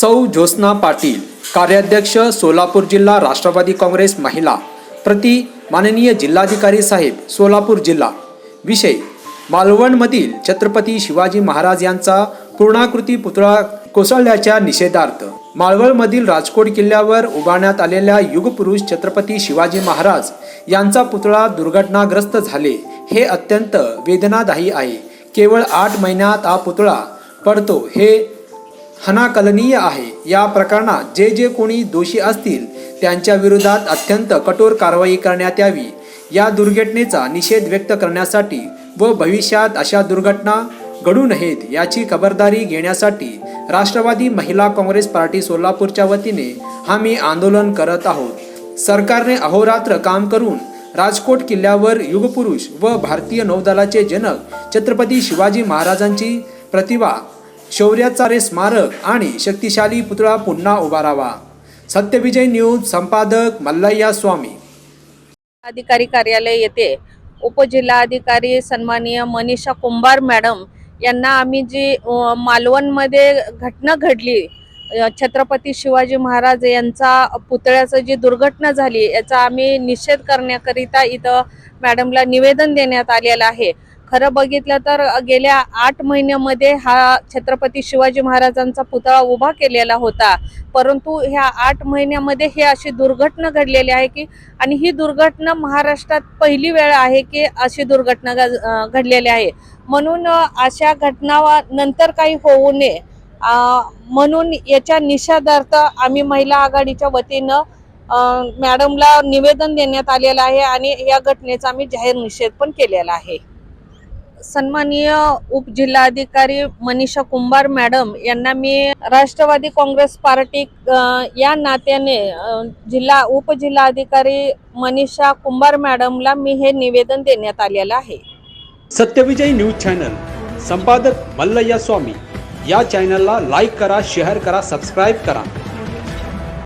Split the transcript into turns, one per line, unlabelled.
सौ ज्योत्स्ना पाटील कार्याध्यक्ष सोलापूर जिल्हा राष्ट्रवादी काँग्रेस महिला प्रति माननीय जिल्हाधिकारी साहेब सोलापूर जिल्हा. विषय मालवणमधील छत्रपती शिवाजी महाराज यांचा पूर्णाकृती पुतळा कोसळल्याच्या निषेधार्थ मालवणमधील राजकोट किल्ल्यावर उभारण्यात आलेल्या युगपुरुष छत्रपती शिवाजी महाराज यांचा पुतळा दुर्घटनाग्रस्त झाले हे अत्यंत वेदनादायी आहे. केवळ आठ महिन्यात हा पुतळा पडतो हे हनाकलनीय आहे. या प्रकरणात जे जे कोणी दोषी असतील त्यांच्या विरोधात अत्यंत कठोर कारवाई करण्यात यावी. या दुर्घटनेचा निषेध व्यक्त करण्यासाठी व भविष्यात अशा दुर्घटना घडू नयेत याची खबरदारी घेण्यासाठी राष्ट्रवादी महिला काँग्रेस पार्टी सोलापूरच्या वतीने आम्ही आंदोलन करत आहोत. सरकारने अहोरात्र काम करून राजकोट किल्ल्यावर युगपुरुष व भारतीय नौदलाचे जनक छत्रपती शिवाजी महाराजांची प्रतिभा शौर्याचा रे स्मारक आणि शक्तिशाली पुतळा पुन्हा उभारावा. सत्यविजय न्यूज संपादक मल्लय्या स्वामी.
अधिकारी कार्यालय येथे उपजिल्हाधिकारी सन्माननीय मनीषा कुंभार मॅडम यांना आम्ही जी मालवणमध्ये घटना घडली छत्रपती शिवाजी महाराज यांचा पुतळ्याचं जी दुर्घटना झाली याचा आम्ही निषेध करण्याकरिता इथं मॅडमला निवेदन देण्यात आलेलं आहे. खरं बघितलं तर गेल्या आठ महिन्यामध्ये हा छत्रपती शिवाजी महाराजांचा पुतळा उभा केलेला होता. परंतु ह्या आठ महिन्यामध्ये हे अशी दुर्घटना घडलेली आहे की आणि ही दुर्घटना महाराष्ट्रात पहिली वेळ आहे की अशी दुर्घटना घडलेली आहे. म्हणून अशा घटना नंतर काही होऊ नये. म्हणून याच्या निषेधार्थ आम्ही महिला आघाडीच्या वतीनं मॅडमला निवेदन देण्यात आलेलं आहे आणि या घटनेचा आम्ही जाहीर निषेध पण केलेला आहे. सन्माननीय उपजिल्हाधिकारी मनीषा कुंभार मॅडम यांना मी राष्ट्रवादी काँग्रेस पार्टी या नात्याने जिल्हा उपजिल्हाधिकारी मनीषा कुंभार मॅडमला मी हे निवेदन देण्यात आलेलं आहे.
सत्यविजय न्यूज चॅनल संपादक मल्लय्या स्वामी. या चॅनलला लाईक करा शेअर करा सबस्क्राईब करा.